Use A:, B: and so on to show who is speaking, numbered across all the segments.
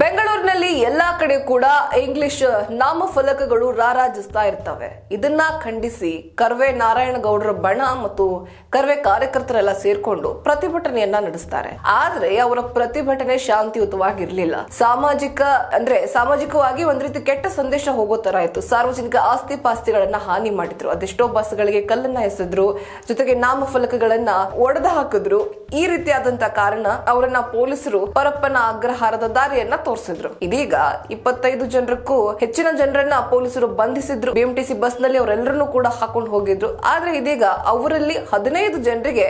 A: बेंगलूर ಬೆಂಗಳೂರಿನಲ್ಲಿ ಎಲ್ಲಾ ಕಡೆ ಕೂಡ ಇಂಗ್ಲಿಷ್ ನಾಮಫಲಕಗಳು ರಾರಾಜಿಸ್ತಾ ಇರ್ತವೆ. ಇದನ್ನ ಖಂಡಿಸಿ ಕರ್ವೆ ನಾರಾಯಣ ಗೌಡರ ಬಣ ಮತ್ತು ಕರ್ವೆ ಕಾರ್ಯಕರ್ತರೆಲ್ಲ ಸೇರ್ಕೊಂಡು ಪ್ರತಿಭಟನೆಯನ್ನ ನಡೆಸ್ತಾರೆ. ಆದ್ರೆ ಅವರ ಪ್ರತಿಭಟನೆ ಶಾಂತಿಯುತವಾಗಿರ್ಲಿಲ್ಲ. ಸಾಮಾಜಿಕ ಅಂದ್ರೆ ಸಾಮಾಜಿಕವಾಗಿ ಒಂದ್ ರೀತಿ ಕೆಟ್ಟ ಸಂದೇಶ ಹೋಗೋ ತರ ಇತ್ತು ಸಾರ್ವಜನಿಕ ಆಸ್ತಿ ಪಾಸ್ತಿಗಳನ್ನ ಹಾನಿ ಮಾಡಿದ್ರು. ಅದೆಷ್ಟೋ ಬಸ್ಗಳಿಗೆ ಕಲ್ಲನ್ನ ಎಸೆದ್ರು, ಜೊತೆಗೆ ನಾಮಫಲಕಗಳನ್ನ ಒಡೆದು ಹಾಕಿದ್ರು. ಈ ರೀತಿಯಾದಂತ ಕಾರಣ ಅವರನ್ನ ಪೊಲೀಸರು ಪರಪ್ಪನ ಅಗ್ರಹಾರದ ದಾರಿಯನ್ನ ತೋರಿಸಿದ್ರು. ಇದೀಗ ಇಪ್ಪತ್ತೈದು ಜನರಕ್ಕೂ ಹೆಚ್ಚಿನ ಜನರನ್ನ ಪೊಲೀಸರು ಬಂಧಿಸಿದ್ರು. ಬಿಎಂಟಿಸಿ ಬಸ್ನಲ್ಲಿ ಅವರೆಲ್ಲರನ್ನೂ ಕೂಡ ಹಾಕೊಂಡು ಹೋಗಿದ್ರು. ಆದ್ರೆ ಇದೀಗ ಅವರಲ್ಲಿ ಹದಿನೈದು ಜನರಿಗೆ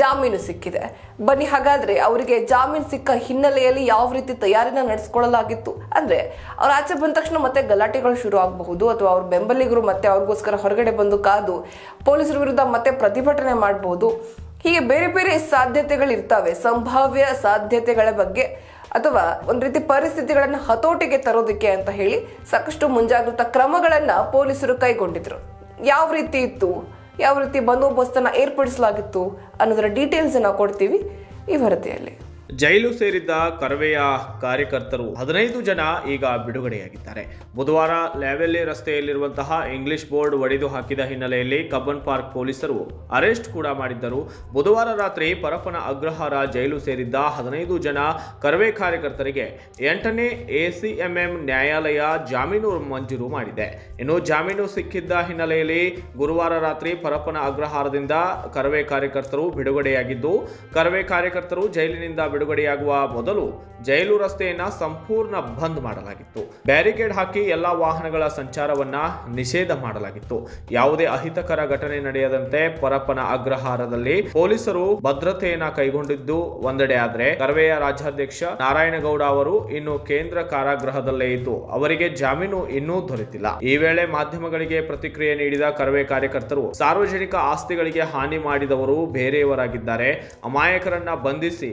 A: ಜಾಮೀನು ಸಿಕ್ಕಿದೆ. ಬನ್ನಿ, ಹಾಗಾದ್ರೆ ಅವರಿಗೆ ಜಾಮೀನು ಸಿಕ್ಕ ಹಿನ್ನೆಲೆಯಲ್ಲಿ ಯಾವ ರೀತಿ ತಯಾರಿನ ನಡೆಸ್ಕೊಳ್ಳಲಾಗಿತ್ತು? ಅಂದ್ರೆ ಅವ್ರ ಆಚೆ ಬಂದ ತಕ್ಷಣ ಮತ್ತೆ ಗಲಾಟೆಗಳು ಶುರು ಆಗಬಹುದು, ಅಥವಾ ಅವ್ರ ಬೆಂಬಲಿಗರು ಮತ್ತೆ ಅವ್ರಿಗೋಸ್ಕರ ಹೊರಗಡೆ ಬಂದು ಕಾದು ಪೊಲೀಸರ ವಿರುದ್ಧ ಮತ್ತೆ ಪ್ರತಿಭಟನೆ ಮಾಡಬಹುದು. ಹೀಗೆ ಬೇರೆ ಬೇರೆ ಸಾಧ್ಯತೆಗಳಿರ್ತವೆ. ಸಂಭಾವ್ಯ ಸಾಧ್ಯತೆಗಳ ಬಗ್ಗೆ ಅಥವಾ ಒಂದು ರೀತಿ ಪರಿಸ್ಥಿತಿಗಳನ್ನು ಹತೋಟಿಗೆ ತರೋದಕ್ಕೆ ಅಂತ ಹೇಳಿ ಸಾಕಷ್ಟು ಮುಂಜಾಗ್ರತಾ ಕ್ರಮಗಳನ್ನು ಪೊಲೀಸರು ಕೈಗೊಂಡಿದ್ರು. ಯಾವ ರೀತಿ ಇತ್ತು? ಯಾವ ರೀತಿ ಬಂದೋಬಸ್ತನ್ನು ಏರ್ಪಡಿಸಲಾಗಿತ್ತು ಅನ್ನೋದರ ಡೀಟೇಲ್ಸ್ ಅನ್ನ ಕೊಡ್ತೀವಿ ಈ ವರದಿಯಲ್ಲಿ.
B: ಜೈಲು ಸೇರಿದ್ದ ಕರವೆಯ ಕಾರ್ಯಕರ್ತರು ಹದಿನೈದು ಜನ ಈಗ ಬಿಡುಗಡೆಯಾಗಿದ್ದಾರೆ. ಬುಧವಾರ ಲ್ಯಾವೆಲ್ಲಿ ರಸ್ತೆಯಲ್ಲಿರುವಂತಹ ಇಂಗ್ಲಿಷ್ ಬೋರ್ಡ್ ಒಡೆದು ಹಾಕಿದ ಹಿನ್ನೆಲೆಯಲ್ಲಿ ಕಬ್ಬನ್ ಪಾರ್ಕ್ ಪೊಲೀಸರು ಅರೆಸ್ಟ್ ಕೂಡ ಮಾಡಿದ್ದರು. ಬುಧವಾರ ರಾತ್ರಿ ಪರಪ್ಪನ ಅಗ್ರಹಾರ ಜೈಲು ಸೇರಿದ್ದ ಹದಿನೈದು ಜನ ಕರವೇ ಕಾರ್ಯಕರ್ತರಿಗೆ ಎಂಟನೇ ಎಸಿಎಂಎಂ ನ್ಯಾಯಾಲಯ ಜಾಮೀನು ಮಂಜೂರು ಮಾಡಿದೆ. ಇನ್ನು ಜಾಮೀನು ಸಿಕ್ಕಿದ್ದ ಹಿನ್ನೆಲೆಯಲ್ಲಿ ಗುರುವಾರ ರಾತ್ರಿ ಪರಪ್ಪನ ಅಗ್ರಹಾರದಿಂದ ಕರವೇ ಕಾರ್ಯಕರ್ತರು ಬಿಡುಗಡೆಯಾಗಿದ್ದು, ಕರವೇ ಕಾರ್ಯಕರ್ತರು ಜೈಲಿನಿಂದ ಬಿಡುಗಡೆಯಾಗುವ ಮೊದಲು ಜೈಲು ರಸ್ತೆಯನ್ನ ಸಂಪೂರ್ಣ ಬಂದ್ ಮಾಡಲಾಗಿತ್ತು. ಬ್ಯಾರಿಕೇಡ್ ಹಾಕಿ ಎಲ್ಲಾ ವಾಹನಗಳ ಸಂಚಾರವನ್ನ ನಿಷೇಧ ಮಾಡಲಾಗಿತ್ತು. ಯಾವುದೇ ಅಹಿತಕರ ಘಟನೆ ನಡೆಯದಂತೆ ಪರಪ್ಪನ ಅಗ್ರಹಾರದಲ್ಲಿ ಪೊಲೀಸರು ಭದ್ರತೆಯನ್ನ ಕೈಗೊಂಡಿದ್ದು ಒಂದೆಡೆ ಆದ್ರೆ ಕರ್ವೆಯ ರಾಜ್ಯಾಧ್ಯಕ್ಷ ನಾರಾಯಣಗೌಡ ಅವರು ಇನ್ನು ಕೇಂದ್ರ ಕಾರಾಗೃಹದಲ್ಲೇ ಇದ್ದು ಅವರಿಗೆ ಜಾಮೀನು ಇನ್ನೂ ದೊರೆತಿಲ್ಲ. ಈ ವೇಳೆ ಮಾಧ್ಯಮಗಳಿಗೆ ಪ್ರತಿಕ್ರಿಯೆ ನೀಡಿದ ಕರವೇ ಕಾರ್ಯಕರ್ತರು ಸಾರ್ವಜನಿಕ ಆಸ್ತಿಗಳಿಗೆ ಹಾನಿ ಮಾಡಿದವರು ಬೇರೆಯವರಾಗಿದ್ದಾರೆ. ಅಮಾಯಕರನ್ನ ಬಂಧಿಸಿ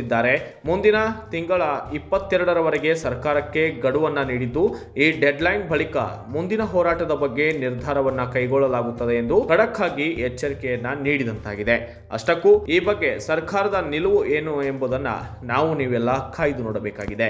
B: ಕಳುಹಿಸಿದ್ದಾರೆ ಮುಂದಿನ ತಿಂಗಳ ಇಪ್ಪತ್ತೆರಡರವರೆಗೆ ಸರ್ಕಾರಕ್ಕೆ ಗಡುವನ್ನು ನೀಡಿದ್ದು, ಈ ಡೆಡ್ಲೈನ್ ಬಳಿಕ ಮುಂದಿನ ಹೋರಾಟದ ಬಗ್ಗೆ ನಿರ್ಧಾರವನ್ನು ಕೈಗೊಳ್ಳಲಾಗುತ್ತದೆ ಎಂದು ಖಡಕ್ ಆಗಿ ಎಚ್ಚರಿಕೆಯನ್ನ ನೀಡಿದಂತಾಗಿದೆ. ಅಷ್ಟಕ್ಕೂ ಈ ಬಗ್ಗೆ ಸರ್ಕಾರದ ನಿಲುವು ಏನು ಎಂಬುದನ್ನ ನಾವು ನೀವೆಲ್ಲ ಕಾಯ್ದು ನೋಡಬೇಕಾಗಿದೆ.